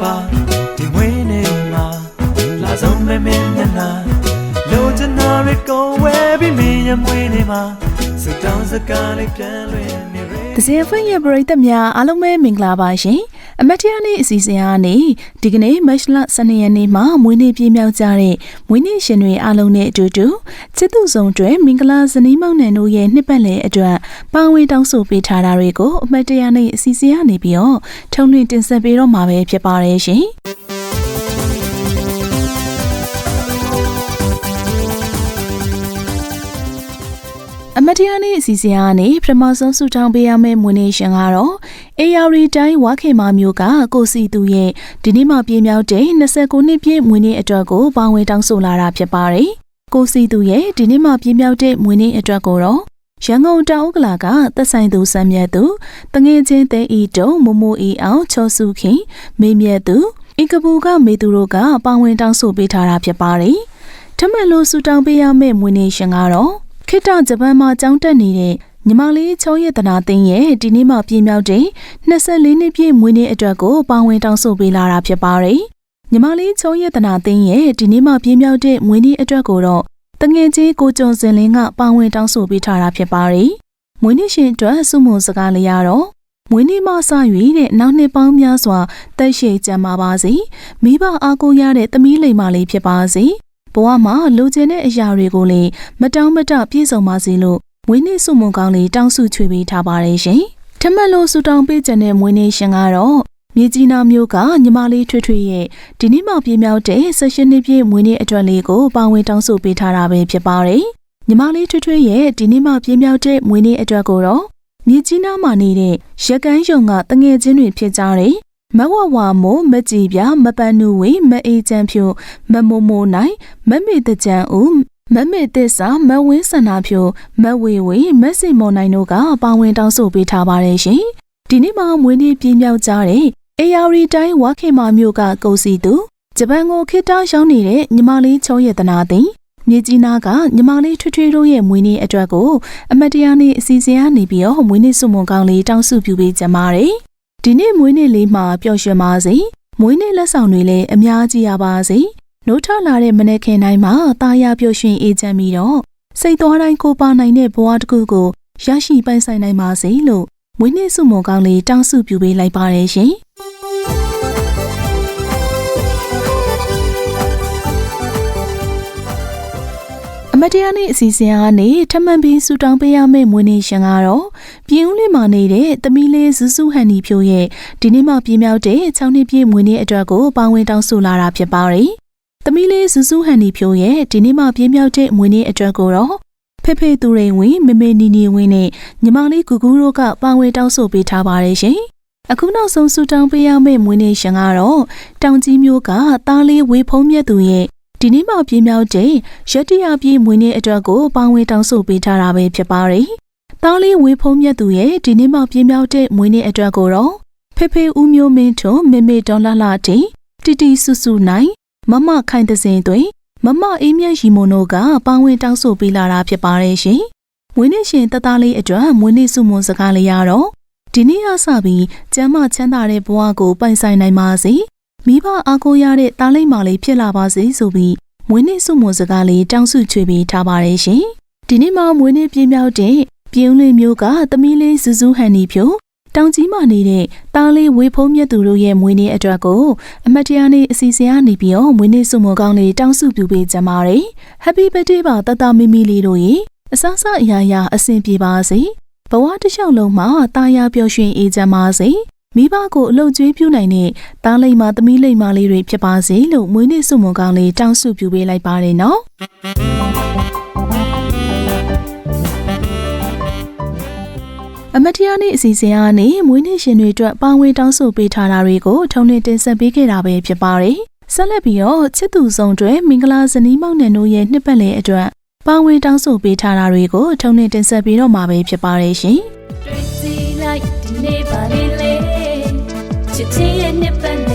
ပါဒီမွေးနေမှာလာဆုံးမဲမဲမျက်နှာလိုချင်တာတွေကိုဝဲပြီးမင်းရဲ့မွေးနေမှာစတောင်းစကားလေးပြန်လွင်နေရ။ဒဇင်ဖွင့်ရဲ့ပရိသတ်များအားလုံးပဲမင်္ဂလာပါရှင်။ အမတ်တရားနေ့အစီအစဉ်ကနေဒီကနေ့မတ်လ12ရက်နေ့မှာမွေးနေ့ပြည့်မြောက်ကြတဲ့မွေးနေ့ရှင်တွေအားလုံးနဲ့အတူတူချစ်သူဆောင်တွေမင်္ဂလာဇနီးမောင်နှံတို့ရဲ့နှစ်ပတ်လည်အတွက်ပါဝင်တောင်းဆိုပေးထားတာတွေကိုအမတ်တရားနေ့အစီအစဉ်ကနေပြီးတော့ထုံးလွှင့်တင်ဆက်ပေးတော့မှာပဲဖြစ်ပါတယ်ရှင်။ အမတ်တရားနေ့အစီအစဉ်ကနေပထမဆုံးဆူတောင်းပေးရမယ့်မွေးနေ့ရှင်ကတော့အေယာရီတိုင်းဝါခေမာမျိုးကကိုစီသူရဲ့ဒီနေ့မှပြည့်မြောက်တဲ့29နှစ်ပြည့်မွေးနေ့အတွက်ကိုပါဝင်တောင်းဆိုလာတာဖြစ်ပါတယ်။ကိုစီသူရဲ့ဒီနေ့မှပြည့်မြောက်တဲ့မွေးနေ့အတွက်ကိုတော့ရန်ကုန်တောင်ဥက္ကလာကသက်ဆိုင်သူစံမြတ်သူတငယ်ချင်းတဲဤတုံမမိုးဤအောင်ချောစုခင်မေမြတ်သူအင်ကပူကမေသူတို့ကပါဝင်တောင်းဆိုပေးထားတာဖြစ်ပါတယ်။ထမန်လို့ဆူတောင်းပေးရမယ့်မွေးနေ့ရှင်ကတော့ ခေတ္တဂျပန်မှာကျောင်းတက်နေတဲ့ညီမလေးချောရတနာသိန်းရဲ့ဒီနေ့မှပြည့်မြောက်တဲ့24နှစ်ပြည့်မွေးနေ့အတွက်ကိုပါဝင်တောင်းဆိုပေးလာတာဖြစ်ပါတယ်။ညီမလေးချောရတနာသိန်းရဲ့ဒီနေ့မှပြည့်မြောက်တဲ့မွေးနေ့အတွက်ကိုတော့တငယ်ချင်းကိုကျော်စင်လင်းကပါဝင်တောင်းဆိုပေးထားတာဖြစ်ပါတယ်။မွေးနေ့ရှင်အတွက်စုမုံစကားလေးရတော့မွေးနေ့မှစ၍တဲ့နောက်နှစ်ပေါင်းများစွာတက်ရှိကြမှာပါစေ။မိဘအားကိုးရတဲ့သမီးလိမ္မာလေးဖြစ်ပါစေ။ ဘဝမှာလိုချင်တဲ့အရာတွေကိုလည်းမတောင်းမတပြည့်စုံပါစေလို့မွေးနေ့စုမုံကောင်းလေးတောင်းစုချွေပေးထားပါတယ်ရှင်။ထမက်လို့ဆူတောင်းပေးကြတဲ့မွေးနေ့ရှင်ကတော့မြေကြီးနာမျိုးကညီမလေးထွေထွေရဲ့ဒီနေ့မှပြည့်မြောက်တဲ့ဆက်ရှင်နှစ်ပြည့်မွေးနေ့အတွက်လေးကိုပါဝင်တောင်းဆိုပေးထားတာပဲဖြစ်ပါတယ်။ညီမလေးထွေထွေရဲ့ဒီနေ့မှပြည့်မြောက်တဲ့မွေးနေ့အတွက်ကိုတော့မြေကြီးနားမှာနေတဲ့ရကန်းယုံကတငယ်ချင်းတွေဖြစ်ကြတဲ့ မဝဝမို့မကြည်ပြမပန်းနူဝေမအေးချမ်းဖြိုမမိုမိုနိုင်မမေတကြံဦးမမေတစ္စာမဝင်းစန္နာဖြိုမဝေဝေမက်စီမော်နိုင်တို့ကပါဝင်တောင်းဆိုပေးထားပါတယ်ရှင်ဒီနေ့မှမွေးနေ့ပြင်းမြောက်ကြတဲ့အေယာရီတိုင်းဝါခေမာမြို့ကကုစီသူဂျပန်ကိုခေတ္တရောက်နေတဲ့ညီမလေးချုံရတနာသိမြေကြီးနာကညီမလေးထွေထွေတို့ရဲ့မွေးနေ့အတွက်ကိုအမတ်တရားနေ့အစီအစဉ်ကနေပြီးတော့မွေးနေ့စုမုံကောင်းလေးတောင်းစုပြုပေးကြပါတယ် ဒီနေ့မွေးနေ့လေးမှာပျော်ရွှင်ပါစေမွေးနေ့လက်ဆောင်တွေလည်းအများကြီးရပါစေနိုးထလာတဲ့မနေ့ခင်တိုင်းမှာတာယာပျော်ရွှင်အေးချမ်းပြီးတော့စိတ်သွားတိုင်းကိုပါနိုင်တဲ့ဘဝတစ်ခုကိုရရှိပိုင်ဆိုင်နိုင်ပါစေလို့မွေးနေ့စုမုံကောင်းလေးတောင်းစုပြုပေးလိုက်ပါတယ်ရှင် အမတရားနေ့အစီအစဉ်ကနေထမှန်ပြီးဆူတောင်းပေးရမယ့်မွေးနေ့ရှင်ကတော့ပြည်ဦးလေးမှာနေတဲ့သမီးလေးဇူးစုဟန်နီဖြိုရဲ့ဒီနေ့မှပြင်းမြောက်တဲ့6နှစ်ပြည့်မွေးနေ့အတွက်ကိုပါဝင်တောင်းဆိုလာတာဖြစ်ပါတယ်။သမီးလေးဇူးစုဟန်နီဖြိုရဲ့ဒီနေ့မှပြင်းမြောက်တဲ့မွေးနေ့အတွက်ကိုတော့ဖေဖေသူရိန်ဝင်းမမေနီနီဝင်းနဲ့ညီမလေးကူကူတို့ကပါဝင်တောင်းဆိုပေးထားပါတယ်ရှင်။အခုနောက်ဆုံးဆူတောင်းပေးရမယ့်မွေးနေ့ရှင်ကတော့တောင်ကြီးမျိုးကသားလေးဝေဖုံးမြတ်သူရဲ့ ဒီနေ့မှပြင်းမြောက်တဲ့ရတ္တရပြည့်မွေးနေ့အတွက်ကိုပါဝင်တောင်းဆိုပေးထားတာပဲဖြစ်ပါတယ်။သားလေးဝေဖုံးမြတ်သူရဲ့ဒီနေ့မှပြင်းမြောက်တဲ့မွေးနေ့အတွက်ကိုတော့ဖေဖေဦးမျိုးမင်းထွန်းမေမေဒေါ်လာလာတီတီတီဆူဆူနိုင်မမခိုင်တဲ့စင်တွေမမအေးမြတ်ရီမွန်တို့ကပါဝင်တောင်းဆိုပေးလာတာဖြစ်ပါတယ်ရှင်။မွေးနေ့ရှင်တသားလေးအတွက်မွေးနေ့စုမွန်စကားလေးရတော့ဒီနေ့အစပြီးကျမ်းမချမ်းသာတဲ့ဘဝကိုပိုင်ဆိုင်နိုင်ပါစေ။ မိဘအားကိုးရတဲ့တားလိမ့်မာလေးဖြစ်လာပါစေဆိုပြီးမွေးနေ့စုမွန်စကားလေးတောင်းစုချွေပေးထားပါတယ်ရှင်။ဒီနေ့မှမွေးနေ့ပြင်းမြောက်တဲ့ပြင်းလေးမျိုးကသမီးလေးစူးစူးဟန်နီဖြိုတောင်ကြီးမှနေတဲ့တားလေးဝေဖုံးမြတ်သူတို့ရဲ့မွေးနေ့အတွက်ကိုအမတ်တရားနေ့အစီအစဉ်ကနေပြီးတော့မွေးနေ့စုမွန်ကောင်းလေးတောင်းစုပြုပေးကြပါတယ်။ Happy birthday ပါတတမီမီလေးတို့ရေအစားစားအရာရာအဆင်ပြေပါစေ။ဘဝတစ်လျှောက်လုံးမှာတာယာပျော်ရွှင်အေးချမ်းပါစေ။ မိဘကိုအလုပ်ကျွေးပြုနိုင်တဲ့သားလိမ္မာသမီးလိမ္မာလေးတွေဖြစ်ပါစေလို့မွေးနေ့စုမွန်ကောင်းလေးတောင်းစုပြုပေးလိုက်ပါတယ်နော်အမတရားနေ့အစီအစဉ်ကနေမွေးနေ့ရှင်တွေအတွက်ပါဝင်တောင်းဆိုပေးထားတာတွေကိုထုံးနှင်းတင်ဆက်ပေးခဲ့တာပဲဖြစ်ပါတယ်။ဆက်လက်ပြီးတော့ချစ်သူဆောင်တွေမင်္ဂလာဇနီးမောင်နှံတို့ရဲ့နှစ်ပတ်လည်အတွက်ပါဝင်တောင်းဆိုပေးထားတာတွေကိုထုံနှင်းတင်ဆက်ပြီးတော့မှာပဲဖြစ်ပါတယ်ရှင်။တွေ့စီလိုက်ဒီနေ့ပါလေး လေးချစ်ချင်း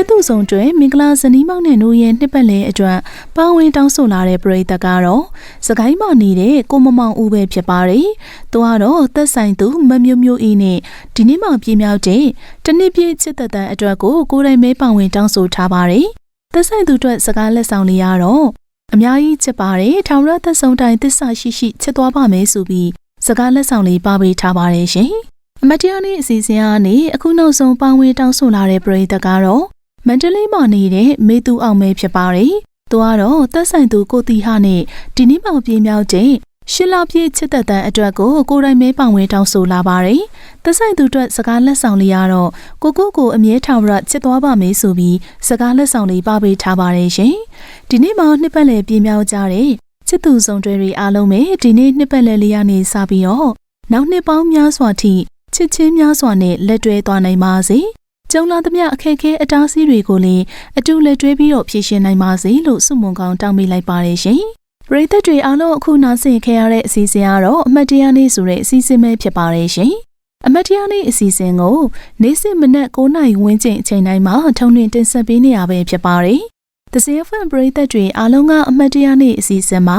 စစ်သူဆောင်ကျွဲမင်္ဂလာဇနီးမောင်နှံတို့ရဲ့နှစ်ပတ်လည်အတွက်ပါဝင်တောင်းဆိုလာတဲ့ပရိသတ်ကတော့စကိုင်းမှာနေတဲ့ကိုမမောင်ဦးပဲဖြစ်ပါတယ်။သူကတော့သက်ဆိုင်သူမမျိုးမျိုးအင်းနဲ့ဒီနေ့မှပြေးမြောက်တဲ့တနစ်ပြည့်ချစ်သက်တမ်းအတွက်ကိုကိုယ်တိုင်မဲပါဝင်တောင်းဆိုထားပါတယ်။သက်ဆိုင်သူအတွက်စကားလက်ဆောင်လေးရတော့အများကြီးချစ်ပါတယ်။ထောင်ရသက်ဆုံးတိုင်းသစ္စာရှိရှိချစ်သွားပါမယ်ဆိုပြီးစကားလက်ဆောင်လေးပါပေးထားပါတယ်ရှင်။အမတ်တရားနေ့အစီအစဉ်ကနေအခုနောက်ဆုံးပါဝင်တောင်းဆိုလာတဲ့ပရိသတ်ကတော့ မန္တလေးမှာနေတဲ့မေသူအောင်မဲဖြစ်ပါတယ်။သူကတော့သက်ဆိုင်သူကိုတီဟာနဲ့ဒီနေ့မှပြေးမြောက်တဲ့ရှစ်လပြည့်ချစ်သက်တမ်းအတွက်ကိုကိုယ်တိုင်မဲပါဝင်တောင်းဆိုလာပါတယ်။သက်ဆိုင်သူအတွက်စကားလက်ဆောင်လေးရတော့ကိုကိုကိုအမြဲထောင်ရချစ်သွားပါမယ်ဆိုပြီးစကားလက်ဆောင်လေးပါပေးထားပါတယ်ရှင်။ဒီနေ့မှနှစ်ပတ်လည်ပြေးမြောက်ကြတဲ့ချစ်သူဆောင်တွေတွေအားလုံးပဲဒီနေ့နှစ်ပတ်လည်လေးရနေစပြီးတော့နောက်နှစ်ပေါင်းများစွာထိချစ်ချင်းများစွာနဲ့လက်တွဲသွားနိုင်ပါစေ။ ကျုံလာသမျှအခက်အခဲအတားအဆီးတွေကိုလည်းအတူလက်တွဲပြီးတော့ဖြေရှင်းနိုင်ပါစေလို့ဆုမွန်ကောင်းတောင်းပေးလိုက်ပါတယ်ရှင်။ပရိသတ်တွေအားလုံးအခုနားဆင်ခဲ့ရတဲ့အစီအစဉ်ကတော့အမတ်တရားနေ့ဆိုတဲ့အစီအစဉ်ပဲဖြစ်ပါတယ်ရှင်။အမတ်တရားနေ့အစီအစဉ်ကိုနေ့စဉ်မနက်9:00နာရီဝန်းကျင်အချိန်တိုင်းမှာထုံးနှင်တင်ဆက်ပေးနေရပဲဖြစ်ပါတယ်။ The CFN ပရိသတ်တွေအားလုံးကအမတ်တရားနေ့အစီအစဉ်မှာ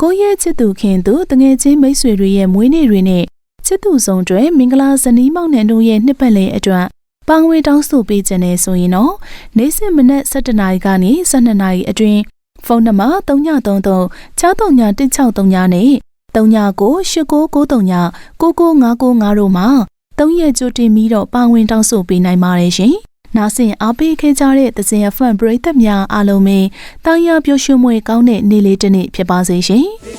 ကိုယ့်ရဲ့ချစ်သူခင်သူတငယ်ချင်းမိတ်ဆွေတွေရဲ့မွေးနေ့တွေနဲ့ချစ်သူဆောင်တွေမင်္ဂလာဇနီးမောင်နှံတို့ရဲ့နှစ်ပတ်လည်အတွက် ပန်းဝေးတောင်းဆိုပေးခြင်းနဲ့ဆိုရင်တော့နေ့စဉ်မနက်7:00နာရီကနေ12:00နာရီအတွင်းဖုန်းနံပါတ်3933 631639နဲ့39989939 9955တို့မှာ၃ရက်ကြိုတင်ပြီးတော့ပါဝင်တောင်းဆိုပေးနိုင်ပါတယ်ရှင်။နားဆင်အားပေးခဲ့ကြတဲ့သဇင်အဖန်ပရိသတ်များအားလုံးပဲတာယာပျော်ရွှင်မွေကောင်းတဲ့နေ့လေးတစ်နေ့ဖြစ်ပါစေရှင်။